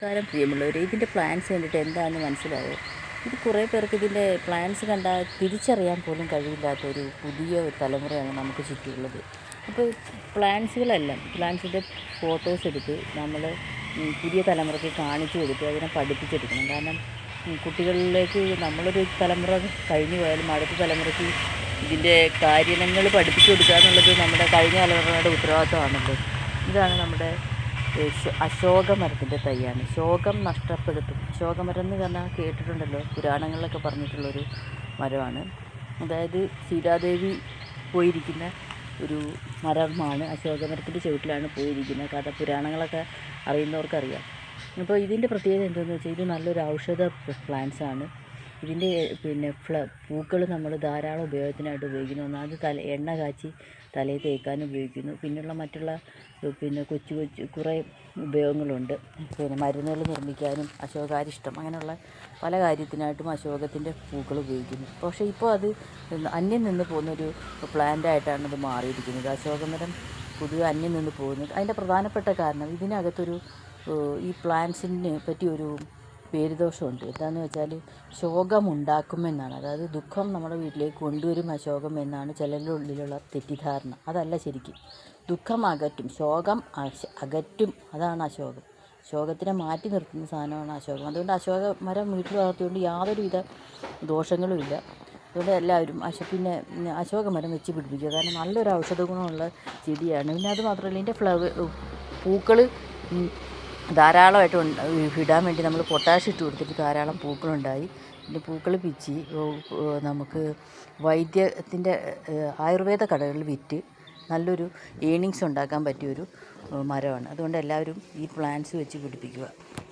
നമസ്കാരം പ്രിയമുള്ളവരെ ഇതിന്റെ പ്ലാൻസ് കണ്ടിട്ട് എന്താണെന്ന് മനസ്സിലായോ? ഇത് കുറേ പേർക്ക് ഇതിന്റെ പ്ലാൻസ് കണ്ടാൽ തിരിച്ചറിയാൻ പോലും കഴിവില്ലാത്ത ഒരു പുതിയ ഒരു തലമുറയാണ് നമുക്ക് ചുറ്റുമുള്ളത് അപ്പോൾ പ്ലാൻസുകളല്ല പ്ലാൻസിന്റെ ഫോട്ടോസ് എടുത്ത് നമ്മൾ പുതിയ തലമുറയ്ക്ക് കാണിച്ചു കൊടുത്ത് അതിനെ പഠിപ്പിച്ചെടുക്കണം. കാരണം കുട്ടികളിലേക്ക് നമ്മളൊരു തലമുറ കഴിഞ്ഞു പോയാലും അടുത്ത തലമുറയ്ക്ക് ഇതിന്റെ കാര്യങ്ങൾ പഠിപ്പിച്ചു കൊടുക്കുക എന്നുള്ളത് നമ്മുടെ കഴിഞ്ഞ തലമുറയുടെ ഉത്തരവാദിത്തമാണല്ലോ. ഇതാണ് നമ്മുടെ ശോ- തൈയാണ്. ശോകം നഷ്ടപ്പെടുത്തും. ശോകമരം എന്ന് പറഞ്ഞാൽ കേട്ടിട്ടുണ്ടല്ലോ പുരാണങ്ങളിലൊക്കെ പറഞ്ഞിട്ടുള്ളൊരു മരമാണ്. അതായത് സീതാദേവി പോയിരിക്കുന്ന ഒരു മരമാണ്. അശോകമരത്തിന്റെ ചുവട്ടിലാണ് പോയിരിക്കുന്നത്. കഥ പുരാണങ്ങളൊക്കെ അറിയുന്നവർക്കറിയാം. അപ്പോൾ ഇതിന്റെ പ്രത്യേകത എന്താണെന്ന് വെച്ചാൽ ഇത് നല്ലൊരു ഔഷധ പ്ലാന്റ്സാണ്. ഇതിന്റെ പിന്നെ ഫ്ല പൂക്കൾ നമ്മൾ ധാരാളം ഉപയോഗത്തിനായിട്ട് ഉപയോഗിക്കുന്നു. ഒന്നാമത് തല എണ്ണ കാച്ചി തലയിൽ തേക്കാനും ഉപയോഗിക്കുന്നു. പിന്നെയുള്ള മറ്റുള്ള പിന്നെ കൊച്ചു കൊച്ചു കുറേ ഉപയോഗങ്ങളുണ്ട്. പിന്നെ മരുന്നുകൾ നിർമ്മിക്കാനും അശോകാരിഷ്ടം അങ്ങനെയുള്ള പല കാര്യത്തിനായിട്ടും അശോകത്തിന്റെ പൂക്കൾ ഉപയോഗിക്കുന്നു. പക്ഷേ ഇപ്പോൾ അത് അന്യം നിന്ന് പോകുന്നൊരു പ്ലാന്റായിട്ടാണ് ഇത് മാറിയിരിക്കുന്നത്. അശോകമരം പൊതുവെ അന്യം നിന്ന് പോകുന്നത്. അതിന്റെ പ്രധാനപ്പെട്ട കാരണം ഇതിനകത്തൊരു ഈ പ്ലാന്റ്സിനെ പറ്റിയൊരു ഒരു പേരുദോഷമുണ്ട്. എന്താണെന്ന് വെച്ചാൽ ശോകമുണ്ടാക്കുമെന്നാണ്. അതായത് ദുഃഖം നമ്മുടെ വീട്ടിലേക്ക് കൊണ്ടുവരും അശോകം എന്നാണ് ചിലരുടെ ഉള്ളിലുള്ള തെറ്റിദ്ധാരണ. അതല്ല ശരിക്കും. ദുഃഖം അകറ്റും ശോകം അകറ്റും. അതാണ് അശോകം ശോകത്തിനെ മാറ്റി നിർത്തുന്ന സാധനമാണ് അശോകം അതുകൊണ്ട് അശോക മരം വീട്ടിൽ വളർത്തിയുകൊണ്ട് യാതൊരുവിധ ദോഷങ്ങളുമില്ല. അതുകൊണ്ട് എല്ലാവരും അശ പിന്നെ അശോക മരം വെച്ച് പിടിപ്പിക്കുക. കാരണം നല്ലൊരു ഔഷധ ഗുണമുള്ള ചെടിയാണ്. പിന്നെ അത് മാത്രമല്ല ഇതിന്റെ ഫ്ലവർ പൂക്കൾ ധാരാളമായിട്ട് ഇടാൻ വേണ്ടി നമ്മൾ പൊട്ടാഷ് ഇട്ട് കൊടുത്തിട്ട് ധാരാളം പൂക്കളുണ്ടായി. പിന്നെ പൂക്കൾ പിച്ചി നമുക്ക് വൈദ്യത്തിന്റെ ആയുർവേദ കടകളിൽ വിറ്റ് നല്ലൊരു ഏണിങ്സ് ഉണ്ടാക്കാൻ പറ്റിയൊരു മരമാണ്. അതുകൊണ്ട് എല്ലാവരും ഈ പ്ലാന്റ്സ് വെച്ച് പിടിപ്പിക്കുക.